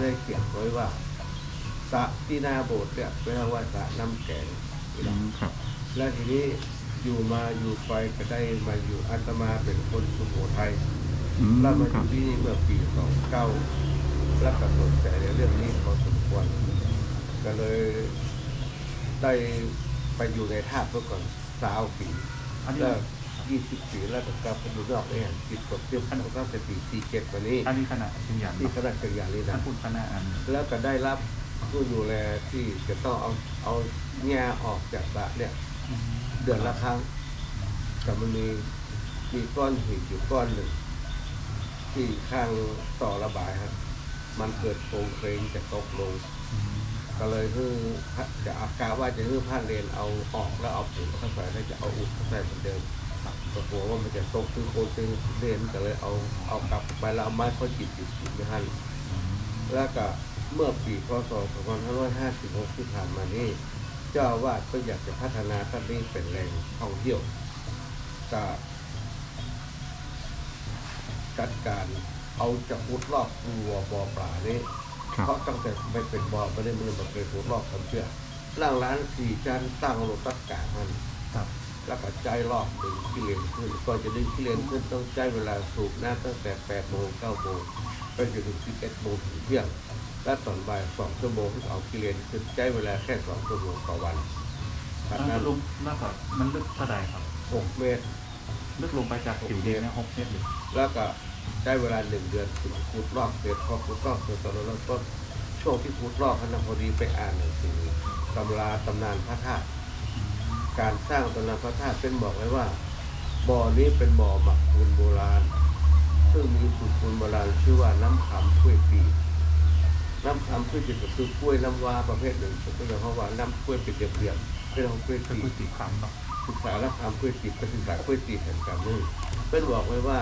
ได้เขียนไว้ว่าสระที่หน้าโบสถ์เนี่ยเรียกว่าสระน้ำแกงอืมครับ แล้วทีนี้อยู่มาอยู่ไปก็ได้มาอยู่อาตมาเป็นคนสุโขทัยอืมแล้วมาอครับยู่ที่นี่เมื่อปีสองเก้าแล้วก็สนใจในเรื่องนี้พอสมควรก็เลยได้ไปอยู่ในท่าเมื่อก่อนสาวปีอันนี้แล้ว ยี่สิบปีแล้วก็กลับไปอยู่นอกได้หันจิตตกเทียบกันตั้งแต่ปีสี่เจ็ดวันนี้อันนี้ขนาดเป็นอย่างที่คณะจักรยานนี่ท่านนะพูดคณะอันแล้วก็ได้รับผู้ดูแลที่จะต้องเอาเอาแง่ออกจากสระเนี่ย เดือนละครั้งแต่มันมีมีก้อนหินอยู่ก้อนหนึ่งที่ข้างต่อระบายครับมันเกิดโครงเครงจะตกลง ก็เลยคือจะอากาว่าจะคือผ้าเลนเอาออกแล้วเอาปุ๋ยเข้าใส่แล้วจะเอาอุดเข้าใส่เหมือนเดิม ก็กลัวว่ามันจะตกคือโครงเครงเลนก็เลยเอาเอากลับไปแล้วเอาไม้ข้อจิตจิตจิตไม่ให้แล้วก็เมื่อปีพศ2556ที่ผ่านมานี้เจ้าอาวาดก็อยากจะพัฒนาท่านนี้เป็นแหล่งท่องเที่ยวก็จัดการเอาจะพุดรอบบัวบ่อปลานี้ครับเพราะตั้งแต่ไม่เป็นบ่อไม่ได้มือมาเคยพุดรอบทำเชื่อร่างร้านสี่ชั้นตั้งโลตัสกามันครับ แล้วก็ใจรอบดึงขี้เลนขึ้นก่อนจะดึงขี้เลนขึ้นต้องใช้เวลาสูบน้ำตั้งแต่8โมง9โมงไปจนถึง11โมงถึงเที่ยงและตอนบ่าย2ชั่วโมงที่เอาขี้เลนขึ้นใช้เวลาแค่2ชั่วโมงต่อวันขอันนานั้ดนลงมากกว่ามันลึกเท่าไหร่ครับ6เมตร ลึกลงไปจากผิวดินเนี่ยหกเมตรหรือแล้วก็ใช้เวลาหนึ่งเดือนถึงขุดลอกเสร็จพอขุดลอกเสร็จตอนนั้นก็ช่วงที่ขุดลอกนั้นพอดีไปอ่านหนังสือตำราตำนานพระธาตุ การสร้างตำนานพระธาตุเป็นบอกไว้ว่า บ่อนี้เป็นบ่อหมักปูนโบราณ ซึ่งมีสูตรปูนโบราณชื่อว่าน้ำขำถ้วยปีน้ำขำถ้วยปีก็คือกล้วยน้ำว้าประเภทหนึ่งก็คือเพราะว่าน้ำกล้วยเป็นเรียบๆเป็นของกล้วยก็ปีคือสีคำเนาะศึกษาและทำกล้วยติบไปศึกษากล้วยติบแห่งกรรมนี่เป็นบอกไว้ว่า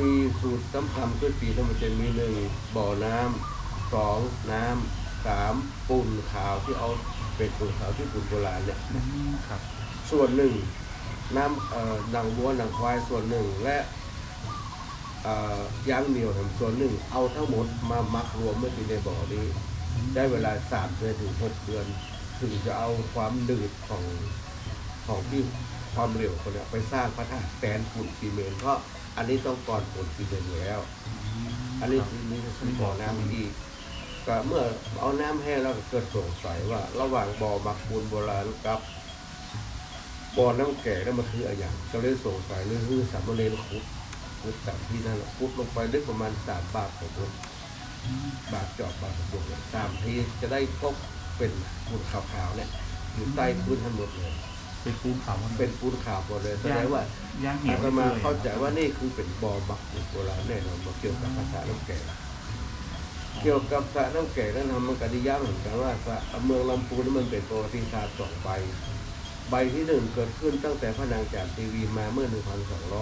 มีสูตรตำคำกล้วยตีทั้งหมดจะมีหนึ่งบ่อน้ำสองน้ำสามปูนขาวที่เอา เป็นปูนขาวที่ปูนโบราณเนี่ยอืมครับ ส่วนหนึ่งน้ำเอ่อหนังวัวหนังควายส่วนหนึ่งและเอ่อยางเหนียวทั้งส่วนหนึ่ง เอาทั้งหมดมามักรวมเมื่อที่ในบ่อนี้ ได้เวลาสามเดือนถึงหกเดือน ถึงจะเอาความหนืดของของที่ความเร็วคนเนี้ยไปสร้างพระธาตุแทนปูนซีเมนต์เพราะอันนี้ต้องก่อนปูนซีเมนต์อยู่แล้ว อันนี้คือมีคือบ่อน้ำดี ก็เมื่อเอาน้ำแห้งแล้วก็เกิดสงสัยว่า ระหว่างบ่อหมักปูนโบราณกับบ่อน้ำแก่นั่นมันคืออะไรอย่างก็เลยสงสัยเลยคือสามเณรขุดขุดจากที่นั่นแหละขุดลงไปได้ประมาณสามบาทของคนบาทจอบบาทบวกเนี่ยสามทีจะได้พบเป็นปูนขาวๆเนี่ยอยู่ใต้พื้นทั้งหมดเลยเป็นปูนขาวมันเป็นปูนขาวหมดเลยแสดงว่าย่างเหนียอาวตมาเข้าใจว่านี่คือเป็นบ่อบักปูนโบราณแน่นอนมาเกี่ยวกับภาษาน้ำแก่ เกี่ยวกับสระน้ำแก่นั้นทำมันกดิยาเหมือนกันว่าสระเมืองลำพูนมันเป็นประวัติศาสตร์สองใบ ใบที่หนึ่งเกิดขึ้นตั้งแต่พระนางจากทีวีมาเมื่อ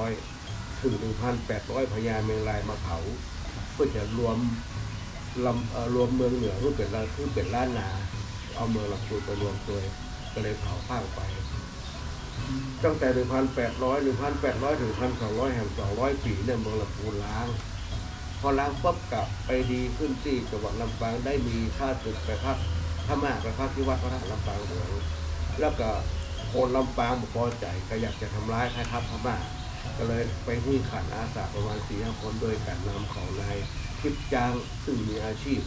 1,200 ถึง 1,800 พญาเมงลายมาเผาเพื่อจะรวมลำเออรวมเมืองเหนือเพื่เป็นล้านเพื่อเป็นล้านนา เอาเมืองลำพูนไปรวมตัวก็เลยเผาข้างไป ตั้งแต่ 1,800 1,800 ถึง 1,200 แห่ง 200 ปีเนี่ยเมืองลำพูนล้าง พอล้างปุ๊บกลับไปดีขึ้นที่จังหวัดลำปางได้มีข้าศึกไปพักพม่าไปพักที่วัดพระธาตุลำปางหลวงแล้วก็คนลำปางบอกพอใจก็อยากจะทำร้ายใครทัพพม่าก็เลยไปหุ้ยขันอาสาประมาณสี่ห้าคนโดยการนำของนายทิพจางซึ่งมีอาชีพ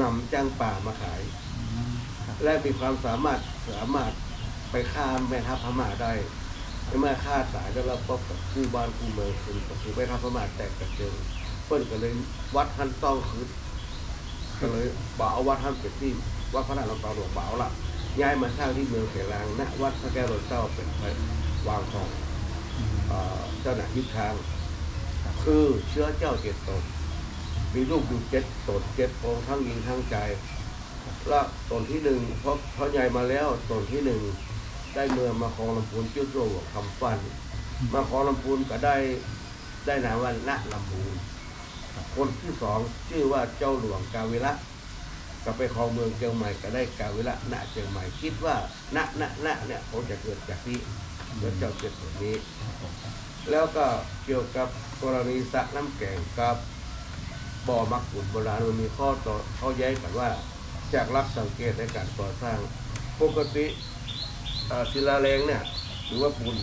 นำจ้างป่ามาขาย และมีความสามารถสามารถไปฆ่าแม่ทัพพม่าได้เมื่อฆ่าตายแล้วเราพบกับคู่บ้านคู่เมืองคือก็คือแม่ทัพพม่าแตกกระเจิง เพิ่นก็เลยวัดท่านต้องคืนก็เลยบ่าเอาวัดท่านเป็นที่วัดพระนารลำปาหลวงบ่าวละย้ายมาสร้างที่เมืองเขลางณวัดพระแก้วหลวงเจ้าเป็นไปวางของเจ้าหน้าที่ทาง คือเชื้อเจ้าเจ็ดตนมีลูกอยู่เจ็ดตนเจ็ดองทั้งหญิงทั้งใจและตนที่หนึ่งเพราะเพราะใหญ่มาแล้วตนที่หนึ่งได้เมื่อมาคลองลำพูนชื่อโซ่คำฟัน มาคลองลำพูนก็ได้ได้นามว่าณลำพูน คนที่สองชื่อว่าเจ้าหลวงกาเวละก็ไปครองเมืองเชียงใหม่ก็ได้กาเวละณเชียงใหม่คิดว่าณณณเนี่ยคงจะเกิดจากนี้แล้วเจ้าเจ็ดตัวนี้ แล้วก็เกี่ยวกับกรณีสระน้ำแก่งกับบ่อมักขุดโบราณมันมีข้อต่อข้อแย้งกันว่า จากลักสังเกตในการก่อสร้างปกติศิลาแรงเนี่ยหรือว่าปูน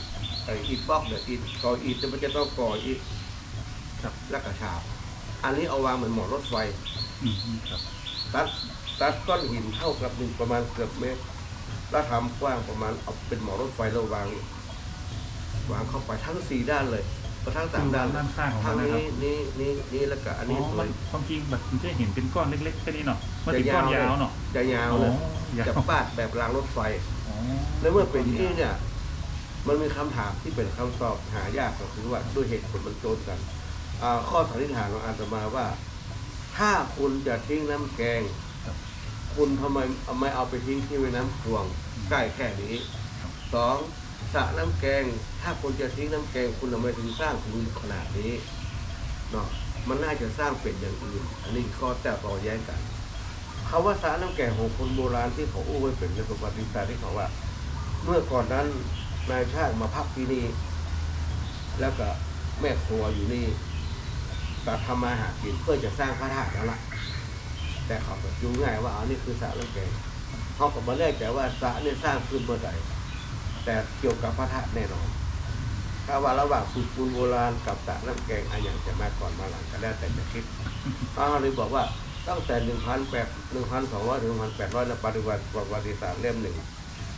ไอ้อิฐบล็อกเนี่ยอิฐก่ออิฐเนี่มันจะต้องก่ออิฐครับและกระฉาบ อันนี้เอาวางเหมือนหมอนรถไฟอืมครับตัดตัดก้อนหินเท่ากับหนึ่งประมาณเกือบเมตรแล้วทำกว้างประมาณเอาเป็นหมอรถไฟแล้ววางวางเข้าไปทั้งสี่ด้านเลยก็ทั้งสามด้านด้านข้างของทามังนนะคนี้รับนี่นี่นี่แล้วก็อันอ๋นี้อมันความจริงแบบมันจะเห็นเป็นก้อนเล็กๆแค่นี้เนาะมันเป็นก้อนยาวเนาะจะยาวอ๋อเลยยาวจะปาดแบบรางรถไฟอ๋อแล้วเมื่อเป็นที่เนี่ย มันมีคำถามที่เป็นคำตอบหายากก็คือว่าด้วยเหตุผลมันโจทกันอ่า ข้อสันนิษฐานของอาตมาว่า ถ้าคุณจะทิ้งน้ำแกง คุณทำไมไม่เอาไปทิ้งที่แม่น้ำพวงใกล้แค่นี้สองสระน้ำแกง ถ้าคุณจะทิ้งน้ำแกง คุณทำไมถึงสร้างถึงขนาดนี้เนาะมันน่าจะสร้างเป็นอย่างอื่น อันนี้ข้อแต่ต่อแย้งกันคาว่าสระน้ำแกงของคนโบราณที่เขาอู้ไว้เป็นในประวัติศาสตร์ที่เขาว่า เมื่อก่อนนั้นนายช่างมาพักที่นี่แล้วก็แม่ครัวอยู่นี่ ก็ทำมาหากินเพื่อจะสร้างพระธาตุแล้วล่ะ แต่เขาก็ดูงง่ายว่าอ๋อนี่คือสระน้ำแกงเขาก็มาเรียกแต่ว่าสระเนี่ยสร้างขึ้นเมื่อใดแต่เกี่ยวกับพระธาตุแน่นอน ถ้าว่าระหว่างสูตรปูนโบราณกับสระน้ำแกงอันอย่างจะมาก่อนมาหลังก็แล้แต่จะคิดเขาเลยบอกว่าตั้งแต่หนึ่งพันแปดหนึ่งพันสองร้อยถึงพันแปดร้อยในปฏิวัติประวัติศาสตร์เล่มหนึ่ง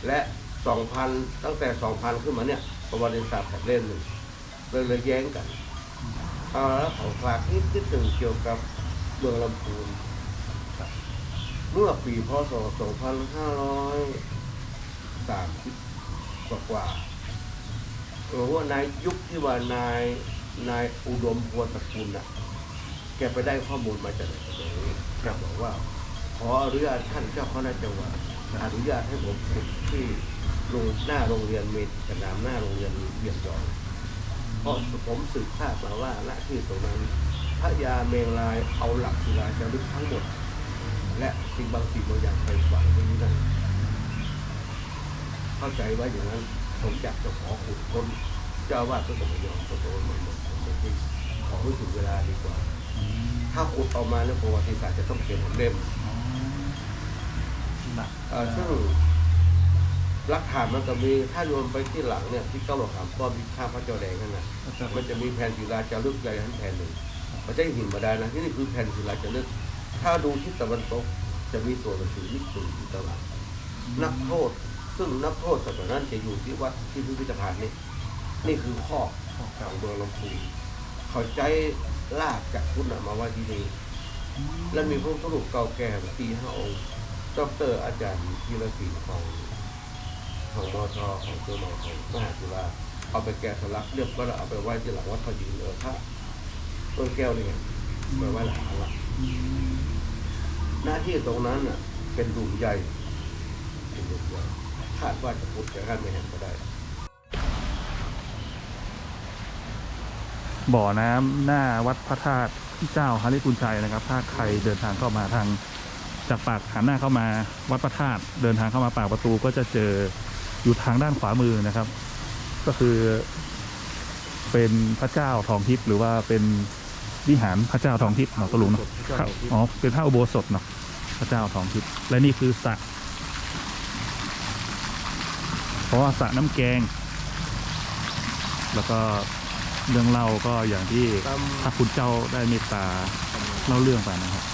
และสองพันตั้งแต่สองพันขึ้นมาเนี่ยประวัติศาสตร์แผ่นเล่มหนึ่งเลยเลยแย้งกัน เอาแล้วขอฝากนิดนิดหนึ่งเกี่ยวกับเมืองลำพูนเมื่อปีพศ 2530 กว่ากว่าๆเออว่านายยุคที่ว่านายนายอุดมพวสกุลน่ะ แกไปได้ข้อมูลมาจากไหนแกบอกว่า ขออนุญาตท่านเจ้าคณะจังหวัดอนุญาตให้ผมขุดที่โรงหน้าโรงเรียนเมดกระนามหน้าโรงเรียนเวียงยองเพ ราะผมสืบทราบมาว่าณที่ตรงนั้นพระยาเมงลายเอาหลักศิลาจารึกทั้งหมด และสิ่งบางสิ่งบางอย่างไปฝังไว้ที่นั่นเข้าใจว่าอย่างนั้นผมอยากจะขอขุดค้นเจ้าอาวาดก็ต้องยอมก็โดนมันหมดผมไม่คิดขอให้ถึงเวลาดีกว่าอืมถ้าขุดออกมาแล้วประวัติศาสตร์จะต้องเขียนเป็นเล่มอ๋อหนักเอ่อซึ่ง หลักฐานมันก็มีถ้าโยนไปที่หลังเนี่ยที่เก้าหลักฐานป้อมที่ข้าพระเจ้าแดงนั่นนะมันจะมีแผ่นศิลาจารึกใหญ่ทั้งแผ่นหนึ่งมันจะหินมาได้นะที่นี่คือแผ่นศิลาจารึกถ้าดูทิศตะวันตกจะมีตัวหนังสือนิสุนที่ตะวันนักโทษ ซึ่งนักโทษสมัยนั้นจะอยู่ที่วัดที่พิพิธภัณฑ์นี่นี่คือข้อของเมืองลำพูนเขาใจลากจากคุณน่ะมาไว้ที่นี่และมีพระพุทธรูปเก่าแก่ปีห้าองค์ดอกเตอรอาจารย์ธีรศิลป์ของ ของมอทชของเครือมอของมหาจุฬาเอาไปแกะสลักเรียบก็แล้วเอาไปไว้ที่หลังวัดพยืนเออพระต้นแก้วนี่ไงไปไว้หลังลังหน้าที่ตรงนั้นน่ะ เป็นหลุมใหญ่เป็นหลุมใหญ่คาดว่าจะพุทธจะท่านไม่เห็นก็ได้ บ่อน้ำหน้าวัดพระธาตุเจ้าฮาริปุญชัยนะครับ ถ้าใครเดินทางเข้ามาทางจากปากหันหน้าเข้ามาวัดพระธาตุเดินทางเข้ามาปากประตูก็จะเจอ อยู่ทางด้านขวามือนะครับ ก็คือ เป็นพระเจ้าทองทิพย์หรือว่าเป็นวิหารพระเจ้าทองทิพย์เนาะตะลุงเนาะครับอ๋อเป็นพระอุโบสถเนาะพระเจ้าทองทิพย์และนี่คือสระเพราะว่าสระน้ำแกง แล้วก็เรื่องเล่าก็อย่างที่ตามพระคุณเจ้าได้เมตตาเล่าเรื่องไปนะครับ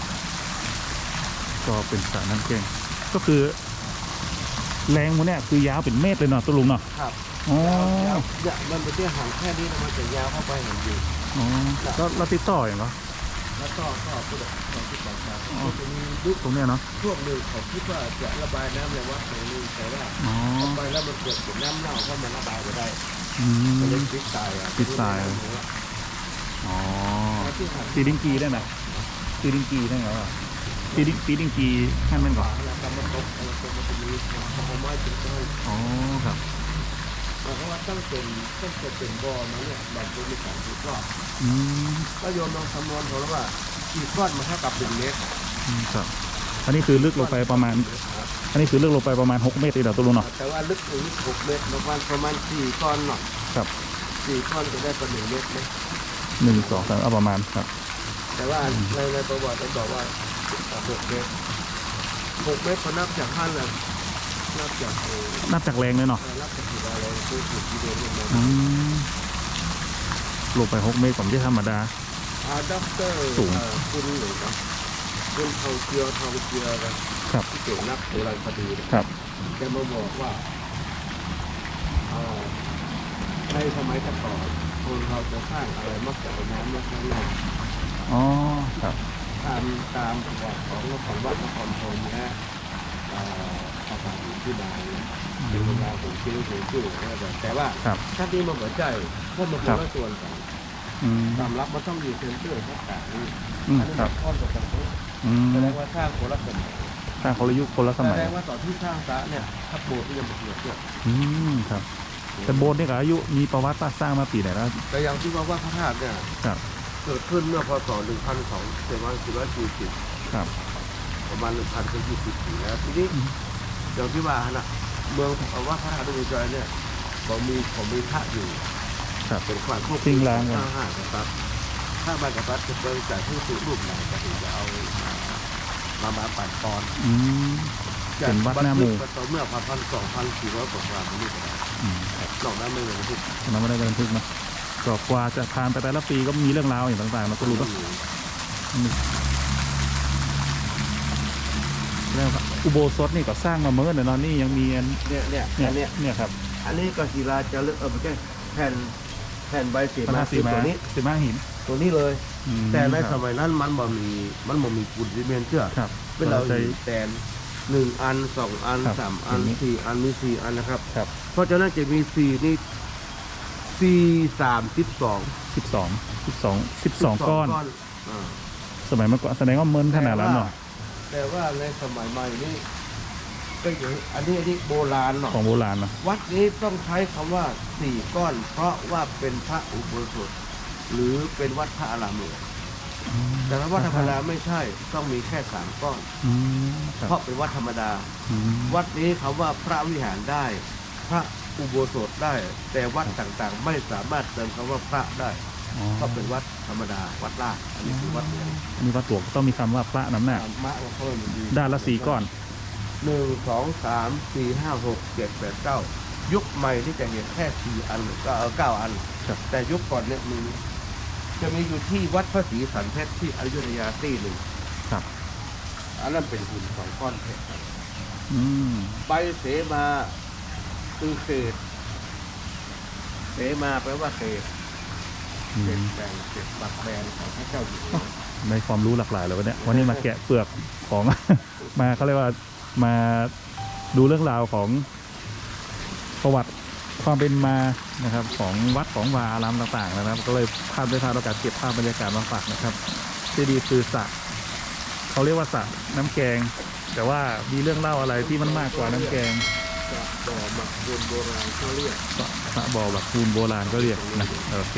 ก็เป็นสระน้ำแกงก็คือ แรงมันเนี่ยคือยาวเป็นเมตรเลยเนาะตุลุงเนาะครับอ๋ออย่ามันเป็นที่ห่างแค่นี้นะมันจะยาวเข้าไปเห็นอยู่ อ๋อแล้วเราติดต่ออย่างเหรอแล้วก็ก็ผู้ดักความคิดต่างอ๋อๆก็จะมียุคตรงเนี้ยเนาะช่วงหนึ่งเขาคิดว่าจะระบายน้ำในวัดตรงนี้แต่ว่าอ๋อทำไปแล้วมันเกิดเป็นน้ำเน่าเพราะมันระบายไม่ได้อืก็เลยมปิดตายอะปิดตาย อ๋อที่หันตีดิงกีได้ไหมตีดิงกีได้เหรอ ตีดิงตีดิงกีให้มันก่อนแล้วก็มันตกแล้วก็มันจะมีของไม้ถึงต้นอ๋อครับหมายความว่าตั้งเป็นตั้งแต่เป็นบ่อมาเนี่ยแบบมีการถูกรอบอืมก็โยมลองคำนวณเขาแล้วว่ากี่ก้อนมันเท่ากับหนึ่งเมตรอืมครับ อันนี้คือลึกลงไปประมาณ อันนี้คือลึกลงไปประมาณหกเมตรเลยเนาะตุลุงเนาะแต่ว่าลึกถึงหกเมตรประมาณประมาณสี่ก้อนหน่อยครับสี่ก้อนจะได้ประมาณหนึ่งเมตรไหมหนึ่งสองสามเอาประมาณครับ แต่ว่าในในประวัติมันบอกว่า หกเมตรหกเมตรพอนับจากท่านเลยนับจากเออนับจากแรงเลยเนาะนับจากที่เราเลยคือจุดที่เดินลงมาอืมลงไปหกเมตรผมที่ธรรมดา อาด็อกเตอร์สูงเอ่อคุณหรือนะคุณทองเจียวทองเจียวนะครับที่เก่งนักโบราณคดีนะ ครับ แกมาบอกว่าเอ่อในสมัยก่อนคนเราจะสร้างอะไรมักจะเอาน้ำมาข้างนอกอ๋อครับ ตามตามประวัติของของวัดนครธมและเอ่อภาษาอื่นที่มาเนี่ยเป็นเวลาผมคิดว่าผมชื่ออะไรแบบแต่ว่าครับชาตินี้มันเหมือนใจเพราะมันคนละส่วนกันอืมความลับมันต้องอยู่เซนเตอร์ทักษะนี้อืมอันนี้ครับข้อนกับกันอืมแสดงว่าสร้างคนละสมัยสร้างคนละยุคคนละสแสมัยดงว่าตอนที่สร้างพระเนี่ยทับโบสถ์ก็ยังไม่เกิดเนี่ยอืมครับแต่โบสถ์นี่ก็อายุมีประวัติศาสตร์สร้างมาปีไหนแล้วแต่อย่างที่ว่าว่าพระธาตุเนี่ยครับ เกิดขึ้นเมื่อพศ 1240ครับ ประมาณ 1,020ปีแล้วทีนี้อืมอย่างที่ว่านะเมืองเอาว่าพระธาตุดอยจอยเนี่ยผมมีผมมีพระอยู่ครับเป็นความควบจริงล้างกันห้าห้ากษัตริย์ถ้าบางกษัตริย์จะเป็นจากผู้สืบรูปไหนก็ถึงจะเอามามาปั่นปอนอืมเป็นวัดหน้าหมู่บันทึกต่อเมื่อพันสองพันสี่ร้อยกว่าๆนี่ก็ได้อืมครับนอกนั้นไม่เลยทุกเราไม่ได้บันทึกนะ ก็กว่าจะผ่านไปแต่ละปีก็มีเรื่องราวอย่างต่างๆเราก็รู้ว่าแล้วครับอุโบสถนี่ก็สร้างมาเมื่อเดี๋ยวเนอนนี่ยังมีอันเนี่ยเนี่ยเนี่ยอันเนี้ยเนี่ยครับ อันนี้ก็ศิลาจะเลือกเออไม่ใช่แผ่นแผ่นใบเสีพระมาธาตุสีคือมาตัวนี้สีมาหิน ตัวนี้เลยอืมแต่ในครับสมัยนั้นมันบ่มีมันบ่มีปูนซีเมนต์เชื่อครับเป็นเราใช้แตนหนึ่งอันสองอันครับสามอันอย่างนี้สี่อันมีสี่อันนะครับครับ เพราะฉะนั้นจะมีสี่นี่ สี่สามสิบสองสิบสองสิบสองสิบสองก้อน อ่าสมัยเมื่อก่อนแสดงว่าเมินขนาดนั้นเนาะแต่ว่าในสมัยใหม่นี่ก็อย่างอันนี้อันนี้โบราณเนาะของโบราณเนาะวัดนี้ต้องใช้คำว่าสี่ก้อน เพราะว่าเป็นพระอุโบสถหรือเป็นวัดพระอารามหลวงแต่ว่าวัดธรรมดาไม่ใช่ต้องมีแค่สามก้อน อืมครับเพราะเป็นวัดธรรมดา อืมวัดนี้คำว่าพระวิหารได้ พระ อุโบสถได้ แต่วัดต่างๆ ไม่สามารถเติมคำว่าพระได้อ๋อเพราะเป็นวัดธรรมดาวัดลาดอันนี้คือวัดหลวงมีวัดตัวก็ต้องมีคำว่าพระน้ำหนักตามมะว่าเพิ่มดีด้านละสี่ก้อน หนึ่งสองสามสี่ห้าหกเจ็ดแปดเก้ายุคใหม่ที่จะเห็นแค่สี่อันก็เก้าอัน ครับ แต่ยุคก่อนเนี่ยมีจะมีอยู่ที่วัดพระศรีสันเพชรที่อยุธยาที่หนึ่งครับ อันนั้นเป็นหุ่นสองก้อนเพชร อืม ใบเสมา คือเศษเสมาแปลว่าเศษอืเศษมแบ่งเศษบักแบนของพระเจ้าอยู่หัวได้ความรู้หลากหลายเลยวันเนี้ยวันนี้มาแกะเปลือกของ มาเขาเรียกว่ามาดูเรื่องราวของประวัติความเป็นมานะครับ ของวัดของวาอารามต่างๆนะครับ ก็เลยภาพได้ภาพโอกาสเก็บภาพบรรยากาศมาฝากนะครับที่ดีคือสระเขาเรียกว่าสระน้ำแกง แต่ว่ามีเรื่องเล่าอะไรที่มันมากกว่าน้ำแกงจะ บ่อหมักบนโบราณเขาเรียก พระบ่อบักคูนโบราณก็เรียกนะโอเค